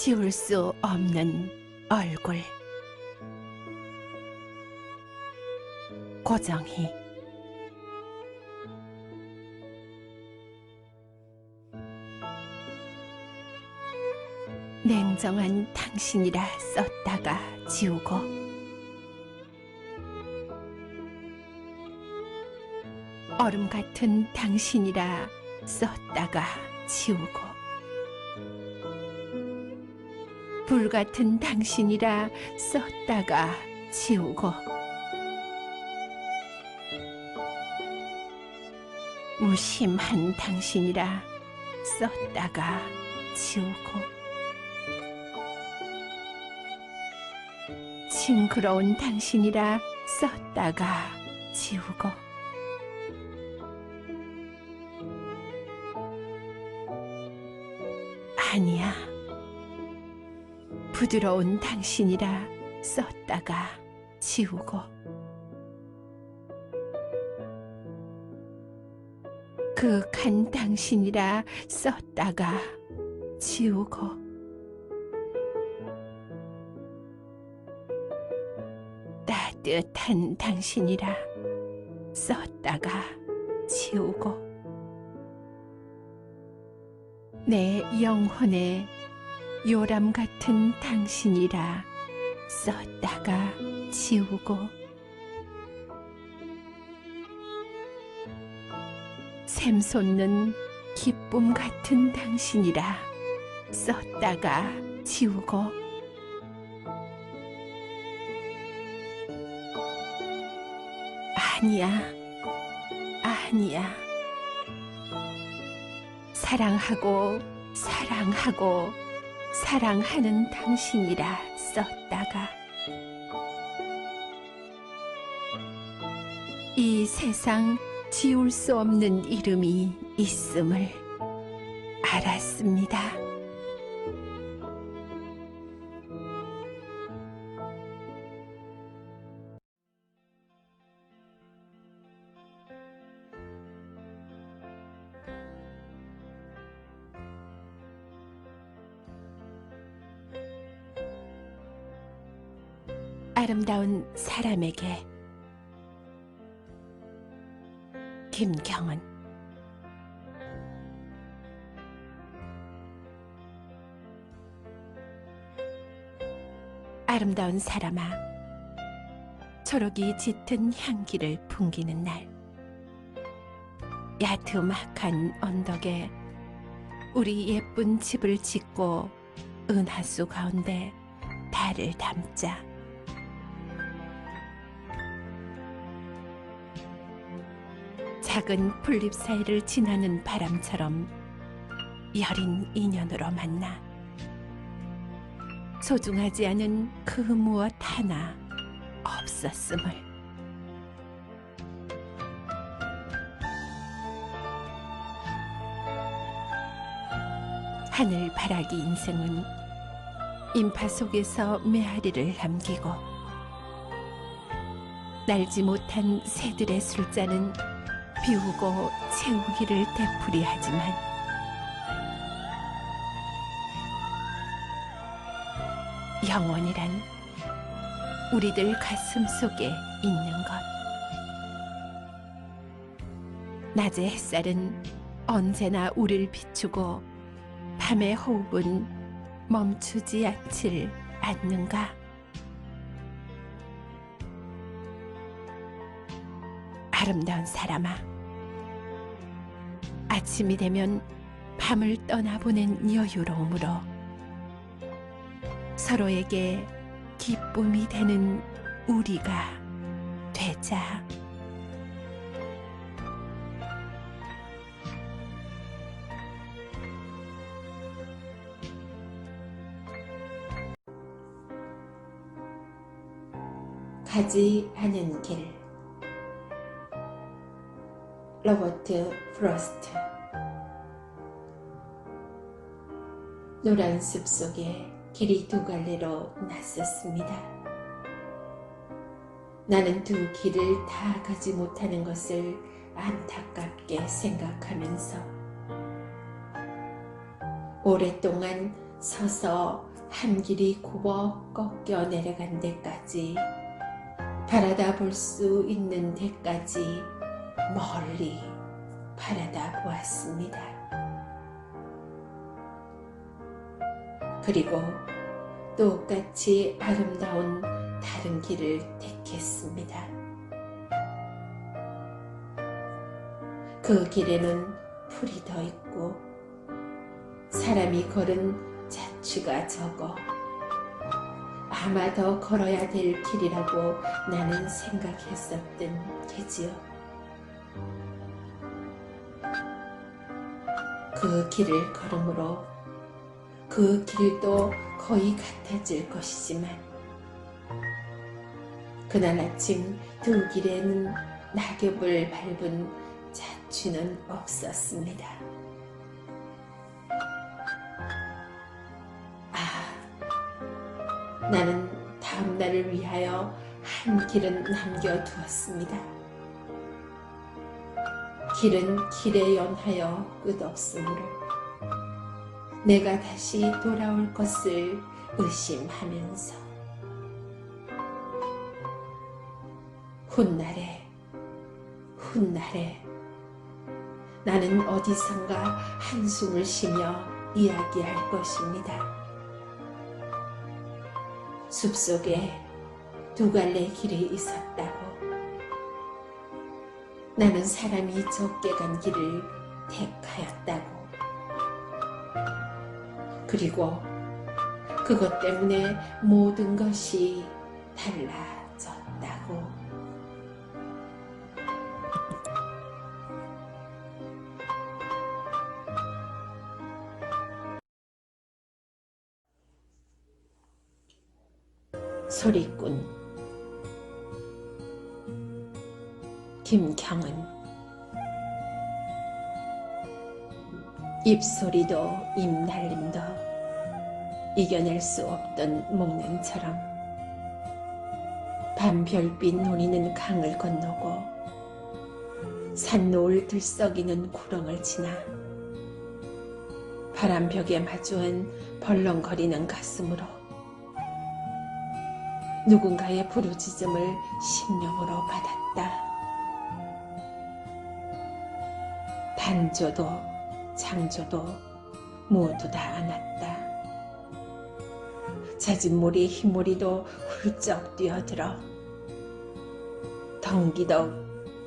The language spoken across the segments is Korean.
지울 수 없는 얼굴. 고정희. 냉정한 당신이라 썼다가 지우고 얼음 같은 당신이라 썼다가 지우고 불 같은 당신이라 썼다가 지우고. 무심한 당신이라 썼다가 지우고. 징그러운 당신이라 썼다가 지우고 부드러운 당신이라 썼다가 지우고. 극한 당신이라 썼다가 지우고. 따뜻한 당신이라 썼다가 지우고. 내 영혼에 요람 같은 당신이라 썼다가 지우고 샘솟는 기쁨 같은 당신이라 썼다가 지우고 아니야, 아니야. 사랑하고, 사랑하고, 사랑하는 당신이라 썼다가 이 세상 지울 수 없는 이름이 있음을 알았습니다. 아름다운 사람에게. 김경은. 아름다운 사람아 초록이 짙은 향기를 풍기는 날. 야트막한 언덕에 우리 예쁜 집을 짓고 은하수 가운데 달을 담자 작은 풀잎 사이를 지나는 바람처럼 여린 인연으로 만나 소중하지 않은 그 무엇 하나 없었음을. 하늘 바라기 인생은 인파 속에서 메아리를 남기고 날지 못한 새들의 술잔은 비우고 채우기를 되풀이하지만 영원이란 우리들 가슴 속에 있는 것. 낮의 햇살은 언제나 우리를 비추고 밤의 호흡은 멈추지 않질 않는가. 아름다운 사람아. 아침이 되면 밤을 떠나보낸 여유로움으로 서로에게 기쁨이 되는 우리가 되자. 가지 않은 길 로버트 프로스트 노란 숲 속에 길이 두 갈래로 났었습니다. 나는 두 길을 다 가지 못하는 것을 안타깝게 생각하면서 오랫동안 서서 한 길이 굽어 꺾여 내려간 데까지 바라다 볼 수 있는 데까지 멀리 바라다 보았습니다. 그리고 똑같이 아름다운 다른 길을 택했습니다. 그 길에는 풀이 더 있고 사람이 걸은 자취가 적어 아마 더 걸어야 될 길이라고 나는 생각했었던 게지요. 그 길을 걸음으로 그 길도 거의 같아질 것이지만 그날 아침 두 길에는 낙엽을 밟은 자취는 없었습니다. 아, 나는 다음 날을 위하여 한 길은 남겨두었습니다. 길은 길에 연하여 끝없으므로 내가 다시 돌아올 것을 의심하면서 훗날에 훗날에 나는 어디선가 한숨을 쉬며 이야기할 것입니다. 숲속에 두 갈래 길이 있었다고 나는 사람이 적게 간 길을 택하였다고 그리고 그것 때문에 모든 것이 달라졌다고. 소리꾼 김경은 입소리도 입날림도 이겨낼 수 없던 목련처럼 밤별빛 노리는 강을 건너고 산노을 들썩이는 구렁을 지나 바람벽에 마주한 벌렁거리는 가슴으로 누군가의 부르짖음을 심령으로 받았다. 단조도 창조도 모두 다 안았다. 모리 흰모리도 훌쩍 뛰어들어 덩기덕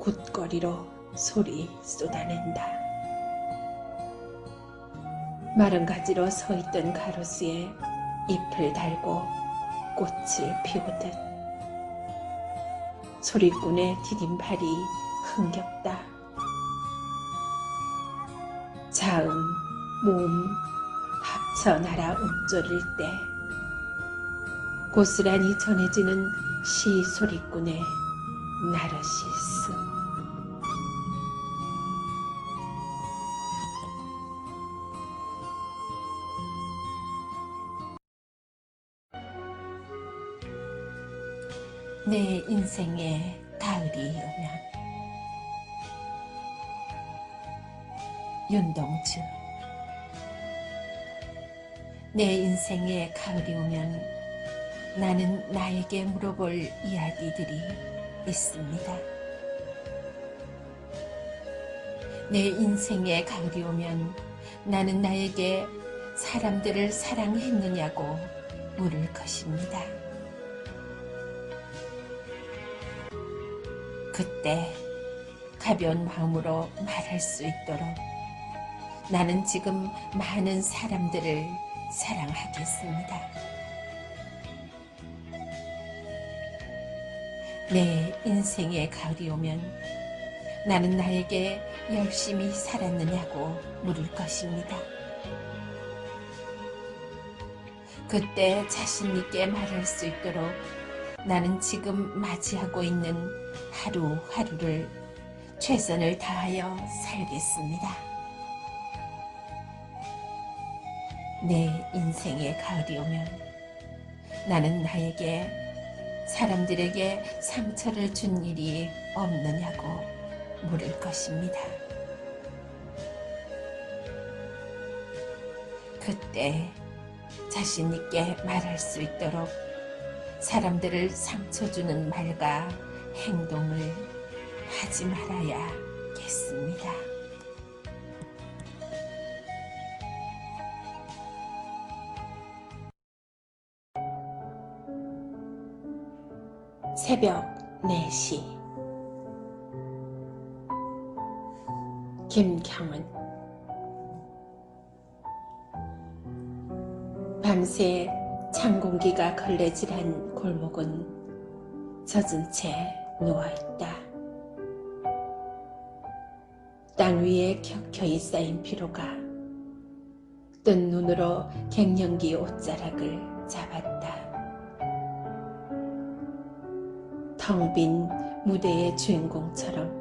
굿거리로 소리 쏟아낸다. 마른 가지로 서 있던 가로수에 잎을 달고 꽃을 피우듯 소리꾼의 디딤발이 흥겹다. 모음, 합쳐 날아 읊조릴 때 고스란히 전해지는 시 소리꾼의 나르시스. 내 인생에 가을이 오면 윤동주 내 인생에 가을이 오면 나는 나에게 물어볼 이야기들이 있습니다. 내 인생에 가을이 오면 나는 나에게 사람들을 사랑했느냐고 물을 것입니다. 그때 가벼운 마음으로 말할 수 있도록 나는 지금 많은 사람들을 사랑하겠습니다. 내 인생의 가을이 오면 나는 나에게 열심히 살았느냐고 물을 것입니다. 그때 자신있게 말할 수 있도록 나는 지금 맞이하고 있는 하루하루를 최선을 다하여 살겠습니다. 내 인생의 가을이 오면 나는 나에게 사람들에게 상처를 준 일이 없느냐고 물을 것입니다. 그때 자신 있게 말할 수 있도록 사람들을 상처 주는 말과 행동을 하지 말아야겠습니다. 새벽 4시 김경은 밤새 찬 공기가 걸레질한 골목은 젖은 채 누워있다. 땅 위에 켜켜이 쌓인 피로가 뜬 눈으로 갱년기 옷자락을 잡았다. 텅 빈 무대의 주인공처럼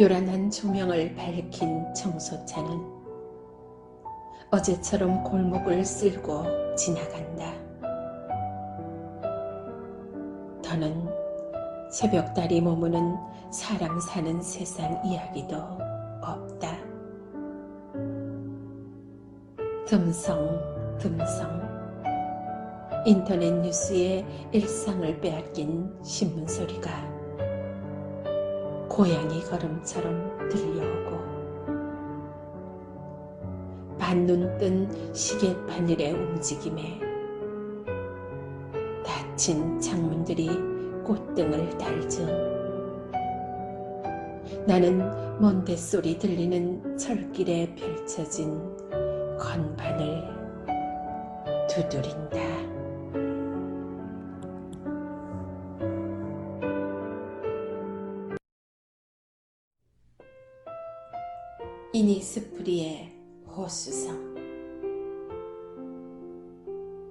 요란한 조명을 밝힌 청소차는 어제처럼 골목을 쓸고 지나간다. 더는 새벽달이 머무는 사람 사는 세상 이야기도 없다. 듬성, 듬성. 인터넷 뉴스에 일상을 빼앗긴 신문 소리가 고양이 걸음처럼 들려오고 반눈 뜬 시계 바늘의 움직임에 닫힌 창문들이 꽃등을 달죠. 나는 먼 뱃소리 들리는 철길에 펼쳐진 건반을 두드린다. 이니스프리의 호수성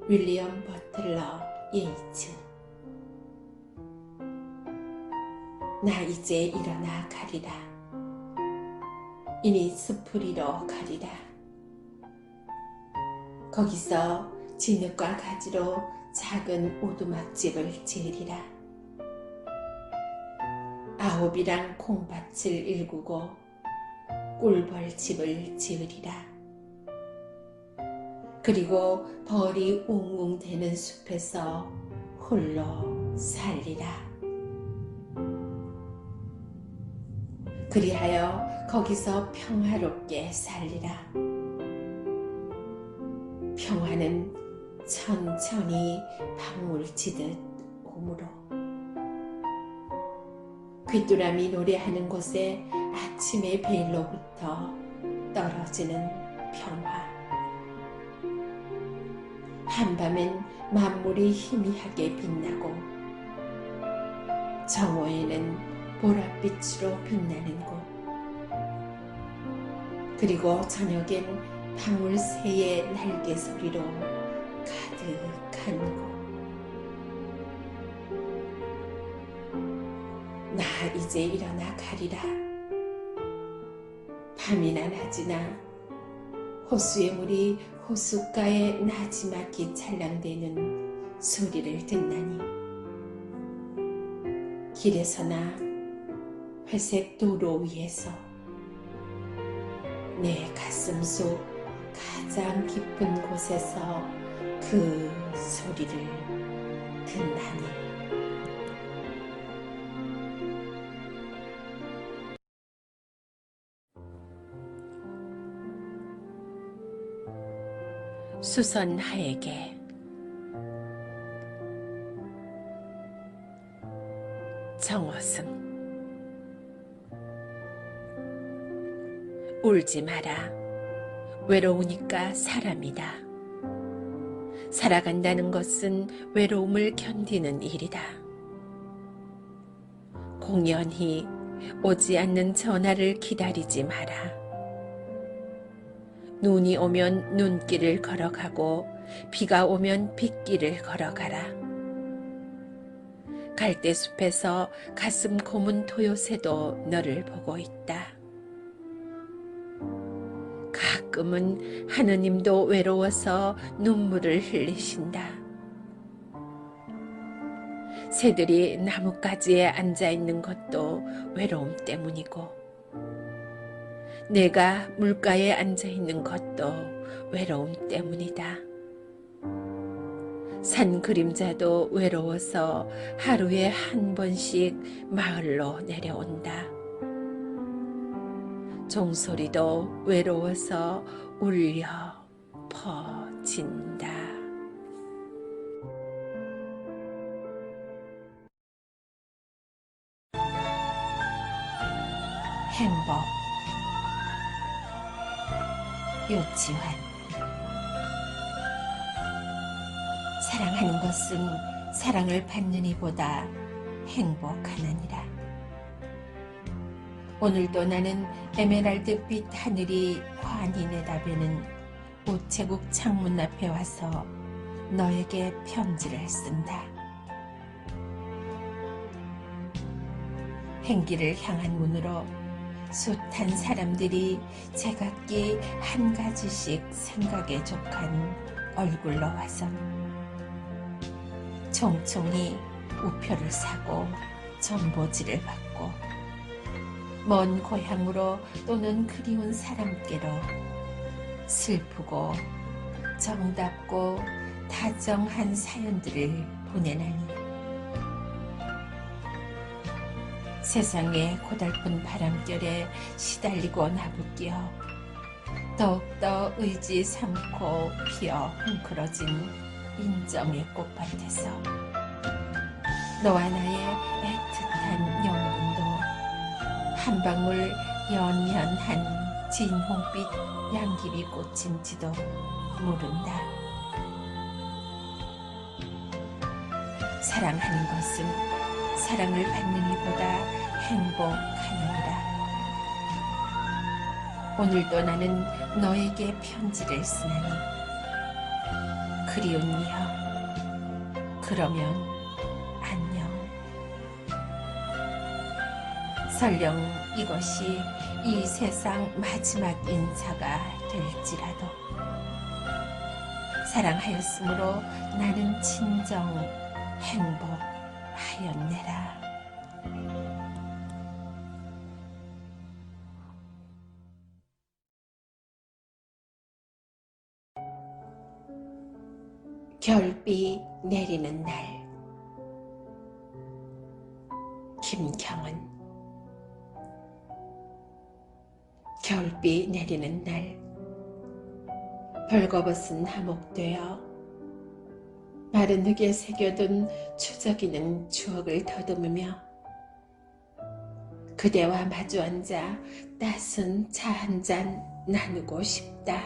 윌리엄 버틀러 예이츠. 나 이제 일어나 가리라. 이니스프리로 가리라. 거기서 진흙과 가지로 작은 오두막집을 지으리라. 아홉이랑 콩밭을 일구고 꿀벌집을 지으리라. 그리고 벌이 웅웅 대는 숲에서 홀로 살리라. 그리하여 거기서 평화롭게 살리라. 평화는 천천히 방울 치듯 오므로 귀뚜라미 노래하는 곳에 아침의 베일로부터 떨어지는 평화. 한밤엔 만물이 희미하게 빛나고 정오에는 보랏빛으로 빛나는 곳. 그리고 저녁엔 방울 새의 날개 소리로 가득한 곳. 나 이제 일어나 가리라. 밤이나 낮이나. 호수의 물이 호숫가에 나지막히 찰랑대는 소리를 듣나니. 길에서나 회색 도로 위에서 내 가슴 속 가장 깊은 곳에서 그 소리를 듣나니 수선하에게. 정어승. 울지 마라. 외로우니까 사람이다. 살아간다는 것은 외로움을 견디는 일이다. 공연히 오지 않는 전화를 기다리지 마라 눈이 오면 눈길을 걸어가고 비가 오면 빗길을 걸어가라. 갈대숲에서 가슴 고문 토요새도 너를 보고 있다. 가끔은 하느님도 외로워서 눈물을 흘리신다. 새들이 나뭇가지에 앉아 있는 것도 외로움 때문이고, 내가 물가에 앉아 있는 것도 외로움 때문이다. 산 그림자도 외로워서 하루에 한 번씩 마을로 내려온다. 종소리도 외로워서 울려 퍼진다. 행복 유치원 사랑하는 것은 사랑을 받는 이보다 행복하느니라. 오늘도 나는 에메랄드빛 하늘이 환히 내다보는 우체국 창문 앞에 와서 너에게 편지를 쓴다. 행기를 향한 문으로 숱한 사람들이 제각기 한 가지씩 생각에 족한 얼굴로 와서 총총히 우표를 사고 전보지를 받고 먼 고향으로 또는 그리운 사람께로 슬프고 정답고 다정한 사연들을 보내나니 세상의 고달픈 바람결에 시달리고 나부끼어 더욱더 의지 삼고 피어 헝클어진 인정의 꽃밭에서 너와 나의 애틋한 영혼도 한 방울 연연한 진홍빛 양귀비 꽃인지도 모른다. 사랑하는 것은 사랑을 받는 이보다 행복하느니라. 오늘도 나는 너에게 편지를 쓰나니 그리운 여 그러면 안녕. 설령 이것이 이 세상 마지막 인사가 될지라도 사랑하였으므로 나는 진정 행복 하였네라. 결비 내리는 날. 김경은. 겨울비 내리는 날. 벌거벗은 하목되어 마른 흙에 새겨둔 추적이는 추억을 더듬으며 그대와 마주 앉아 따순 차 한 잔 나누고 싶다.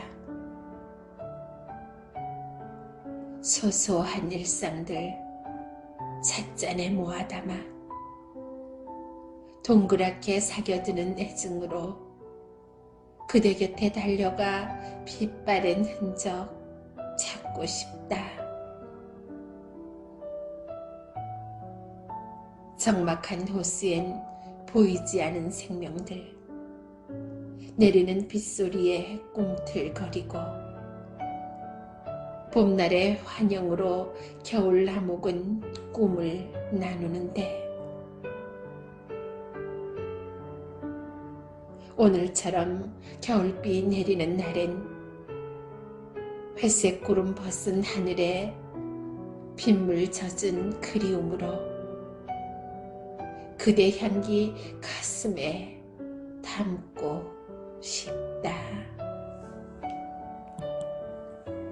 소소한 일상들 찻잔에 모아 담아 동그랗게 사겨드는 애증으로 그대 곁에 달려가 빛바랜 흔적 찾고 싶다. 적막한 호수엔 보이지 않은 생명들. 내리는 빗소리에 꿈틀거리고 봄날의 환영으로 겨울 나목은 꿈을 나누는데. 오늘처럼 겨울비 내리는 날엔 회색 구름 벗은 하늘에 빗물 젖은 그리움으로 그대 향기 가슴에 담고 싶다.